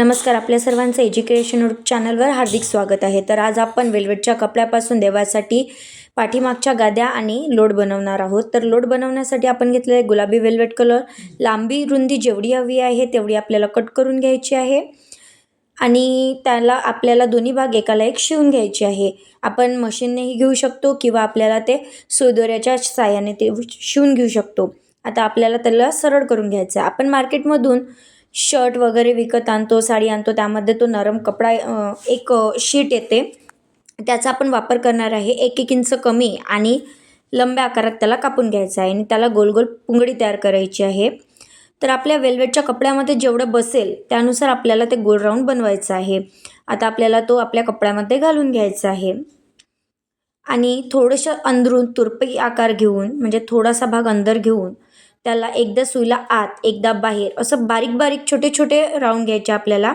नमस्कार आपल्या सर्वांचं एज्युकेशन चॅनलवर हार्दिक स्वागत आहे. तर आज आपण वेल्वेटच्या कपड्यापासून देवासाठी पाठीमागच्या गाद्या आणि लोड बनवणार आहोत. तर लोड बनवण्यासाठी आपण घेतलेले आहे गुलाबी वेल्वेट कलर लांबी रुंदी जेवढी हवी आहे तेवढी आपल्याला कट करून घ्यायची आहे आणि त्याला आपल्याला दोन्ही भाग एकाला एक शिवून घ्यायचे आहे. आपण मशीननेही घेऊ शकतो किंवा आपल्याला ते सुदोऱ्याच्या साह्याने ते शिवून घेऊ शकतो. आता आपल्याला त्याला सरळ करून घ्यायचं आहे. आपण मार्केटमधून शर्ट वगैरे विकत आणतो साडी आणतो त्यामध्ये तो नरम कपडा एक शीट येते. त्याचा आपण वापर करणार आहे एक एक इंच कमी आणि लंब्या आकारात त्याला कापून घ्यायचं आहे आणि त्याला गोल गोल पुंगडी तयार करायची आहे. तर आपल्या वेल्वेटच्या कपड्यामध्ये जेवढं बसेल त्यानुसार आपल्याला ते गोल राऊंड बनवायचं आहे. आता आपल्याला तो आपल्या कपड्यामध्ये घालून घ्यायचा आहे. आणि थोडंसं अंदरून तुरपई आकार घेऊन म्हणजे थोडासा भाग अंदर घेऊन त्याला एकदा सुईला आत एकदा बाहेर असं बारीक बारीक छोटे छोटे राऊंड घ्यायचे आपल्याला.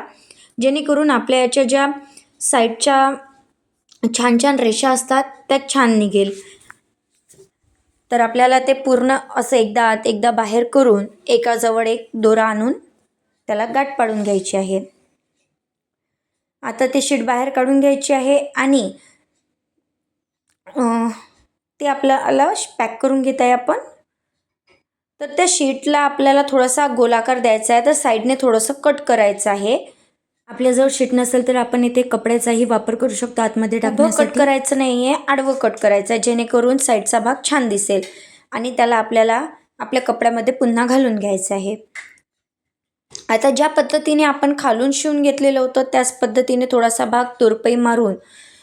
जेणेकरून आपल्या याच्या ज्या साईडच्या छान छान रेषा असतात त्या छान निघेल. तर आपल्याला ते पूर्ण असं एकदा आत एकदा बाहेर करून एकाजवळ एक दोरा आणून त्याला गाठ पाडून घ्यायची आहे. आता ते शीट बाहेर काढून घ्यायची आहे आणि ते आपल्याला पॅक करून घेत आहे आपण. तर त्या शीटला आपल्याला थोडासा गोलाकार द्यायचा आहे. तर साईडने थोडंसं कट करायचं आहे. आपल्याजवळ शीट नसेल तर आपण इथे कपड्याचाही वापर करू शकतो आतमध्ये टाकून कट करायचं नाही आहे आडवं कट करायचं आहे जेणेकरून साईडचा भाग छान दिसेल. आणि त्याला आपल्याला आपल्या कपड्यामध्ये पुन्हा घालून घ्यायचं आहे. आता ज्या पद्धतीने आपण खालून शिवून घेतलेलं होतं त्याच पद्धतीने थोडासा भाग तुरपई मारून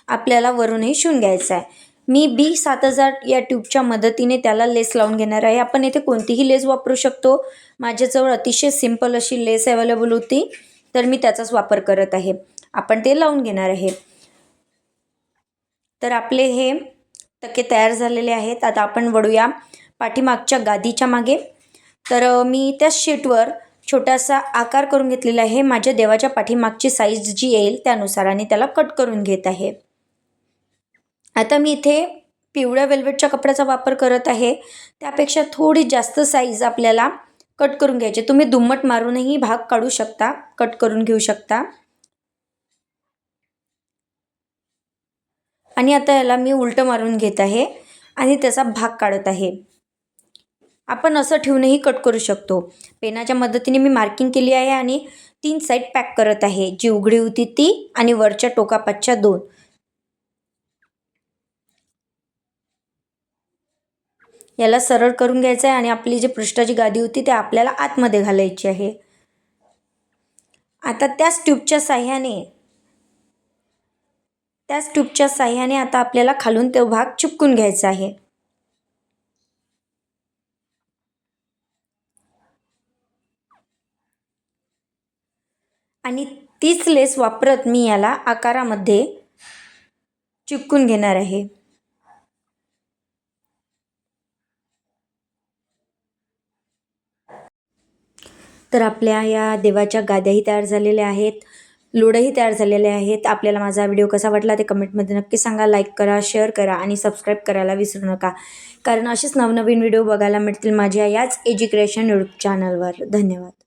आपल्याला वरूनही शिवून घ्यायचा आहे. मी बी सात हजार या ट्यूबच्या मदतीने त्याला लेस लावून घेणार आहे. आपण येथे कोणतीही लेस वापरू शकतो. माझ्याजवळ अतिशय सिंपल अशी लेस अवेलेबल होती तर मी त्याचाच वापर करत आहे. आपण ते लावून घेणार आहे. तर आपले हे तके तयार झालेले आहेत. आता आपण वळूया पाठीमागच्या गादीच्या मागे. तर मी त्या शीटवर छोटासा आकार करून घेतलेला आहे. माझ्या देवाच्या पाठीमागची साईज जी येईल त्यानुसार आणि त्याला कट करून घेत आहे. आता मी इथे पिवळ्या वेल्वेटच्या कपड्याचा वापर करत आहे. त्यापेक्षा थोडी जास्त साईज आपल्याला कट करून घ्यायची तुम्ही दुम्मट मारूनही भाग काढू शकता कट करून घेऊ शकता. आणि आता याला मी उलटं मारून घेत आहे आणि त्याचा भाग काढत आहे. आपण असं ठेवूनही कट करू शकतो. पेनाच्या मदतीने मी मार्किंग केली आहे आणि तीन साईड पॅक करत आहे. जी उघडी होती ती आणि वरच्या टोकापाचच्या दोन. याला सरळ करून घ्यायचं आहे आणि आपली जी पृष्ठाची गादी होती ते आपल्याला आतमध्ये घालायची आहे. आता त्याच ट्यूबच्या साह्याने त्याच ट्यूबच्या साह्याने आता आपल्याला खालून तो भाग चिपकून घ्यायचा आहे. आणि तीच लेस वापरत मी याला आकारामध्ये चिपकून घेणार आहे. तर आपल्या या देवाच्या गाद्याही तयार झालेल्या आहेत लोडही तयार झालेले आहेत. आपल्याला माझा व्हिडिओ कसा वाटला ते कमेंटमध्ये नक्की सांगा. लाईक करा शेअर करा आणि सबस्क्राईब करायला विसरू नका. कारण असेच नवनवीन व्हिडिओ बघायला मिळतील माझ्या याच एज्युकेशन यूट्यूब चॅनलवर धन्यवाद.